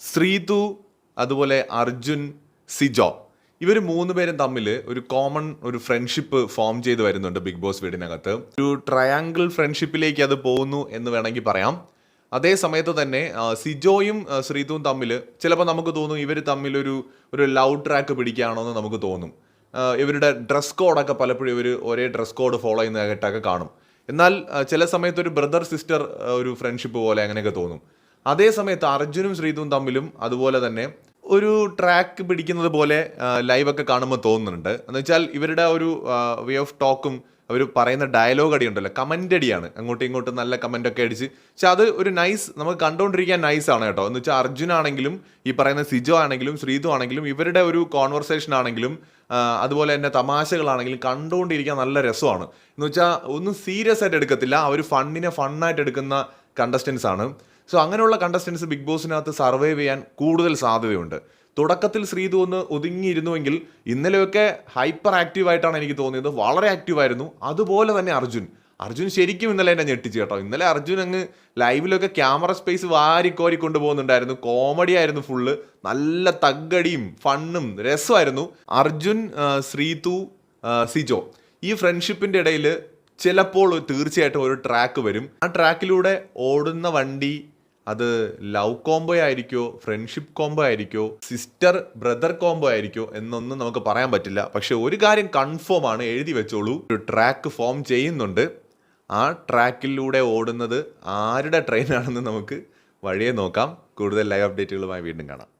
ശ്രീതു അതുപോലെ അർജുൻ സിജോ. ഇവർ മൂന്ന് പേരും തമ്മിൽ ഒരു കോമൺ ഒരു ഫ്രണ്ട്ഷിപ്പ് ഫോം ചെയ്ത് വരുന്നുണ്ട് ബിഗ് ബോസ് വീടിനകത്ത്. ഒരു ട്രയാങ്കിൾ ഫ്രണ്ട്ഷിപ്പിലേക്ക് അത് പോകുന്നു എന്ന് വേണമെങ്കിൽ പറയാം. അതേ സമയത്ത് തന്നെ സിജോയും ശ്രീതുവും തമ്മിൽ ചിലപ്പോൾ നമുക്ക് തോന്നും ഇവർ തമ്മിലൊരു ഒരു ഒരു ലവ് ട്രാക്ക് പിടിക്കുകയാണോ എന്ന് നമുക്ക് തോന്നും. ഇവരുടെ ഡ്രസ് കോഡൊക്കെ പലപ്പോഴും ഇവർ ഒരേ ഡ്രസ് കോഡ് ഫോളോ ചെയ്യുന്നതായിട്ടൊക്കെ കാണും. എന്നാൽ ചില സമയത്ത് ഒരു ബ്രദർ സിസ്റ്റർ ഒരു ഫ്രണ്ട്ഷിപ്പ് പോലെ അങ്ങനെയൊക്കെ തോന്നും. അതേ സമയത്ത് അർജുനും ശ്രീതുവും തമ്മിലും അതുപോലെ തന്നെ ഒരു ട്രാക്ക് പിടിക്കുന്നത് പോലെ ലൈവൊക്കെ കാണുമ്പോൾ തോന്നുന്നുണ്ട്. എന്ന് വെച്ചാൽ ഇവരുടെ ഒരു വേ ഓഫ് ടോക്കും അവർ പറയുന്ന ഡയലോഗ് അടി ഉണ്ടല്ലോ കമന്റ് അടിയാണ്. അങ്ങോട്ടും ഇങ്ങോട്ടും നല്ല കമന്റൊക്കെ അടിച്ച്. പക്ഷെ അത് ഒരു നൈസ് നമുക്ക് കണ്ടുകൊണ്ടിരിക്കാൻ നൈസ് ആണ് കേട്ടോ. എന്ന് വെച്ചാൽ അർജുൻ ആണെങ്കിലും ഈ പറയുന്ന സിജോ ആണെങ്കിലും ശ്രീതു ആണെങ്കിലും ഇവരുടെ ഒരു കോൺവെർസേഷൻ ആണെങ്കിലും അതുപോലെ തന്നെ തമാശകളാണെങ്കിലും കണ്ടുകൊണ്ടിരിക്കാൻ നല്ല രസമാണ്. എന്ന് വെച്ചാൽ ഒന്നും സീരിയസ് ആയിട്ട് എടുക്കത്തില്ല. അവർ ഫണ്ണിനെ ഫണ്ണായിട്ട് എടുക്കുന്ന കണ്ടസ്റ്റൻസ് ആണ്. സോ അങ്ങനെയുള്ള കണ്ടസ്റ്റൻസ് ബിഗ് ബോസിനകത്ത് സർവൈവ് ചെയ്യാൻ കൂടുതൽ സാധ്യതയുണ്ട്. തുടക്കത്തിൽ ശ്രീതു ഒന്ന് ഒതുങ്ങിയിരുന്നുവെങ്കിൽ ഇന്നലെയൊക്കെ ഹൈപ്പർ ആക്റ്റീവ് ആയിട്ടാണ് എനിക്ക് തോന്നിയത്. വളരെ ആക്റ്റീവ് ആയിരുന്നു. അതുപോലെ തന്നെ അർജുൻ. അർജുൻ ശരിക്കും ഇന്നലെ എന്നെ ഞെട്ടിച്ചു കേട്ടോ. ഇന്നലെ അർജുൻ അങ്ങ് ലൈവിലൊക്കെ ക്യാമറ സ്പേസ് വാരിക്കോരി കൊണ്ടുപോകുന്നുണ്ടായിരുന്നു. കോമഡി ആയിരുന്നു ഫുള്ള് നല്ല തగ్గടിയും ഫണ്ണും രസമായിരുന്നു. അർജുൻ ശ്രീതു സിജോ. ഈ ഫ്രണ്ട്ഷിപ്പിന്റെ ഇടയിൽ ചിലപ്പോൾ തീർച്ചയായിട്ടും ഒരു ട്രാക്ക് വരും. ആ ട്രാക്കിലൂടെ ഓടുന്ന വണ്ടി അത് ലവ് കോംബോ ആയിരിക്കോ ഫ്രണ്ട്ഷിപ്പ് കോംബോ ആയിരിക്കോ സിസ്റ്റർ ബ്രദർ കോംബോ ആയിരിക്കോ എന്നൊന്നും നമുക്ക് പറയാൻ പറ്റില്ല. പക്ഷെ ഒരു കാര്യം കൺഫേം ആണ് എഴുതി വെച്ചോളൂ. ഒരു ട്രാക്ക് ഫോം ചെയ്യുന്നുണ്ട്. ആ ട്രാക്കിലൂടെ ഓടുന്നത് ആരുടെ ട്രെയിനാണെന്ന് നമുക്ക് വഴിയെ നോക്കാം. കൂടുതൽ ലൈവ് അപ്ഡേറ്റുകളുമായി വീണ്ടും കാണാം.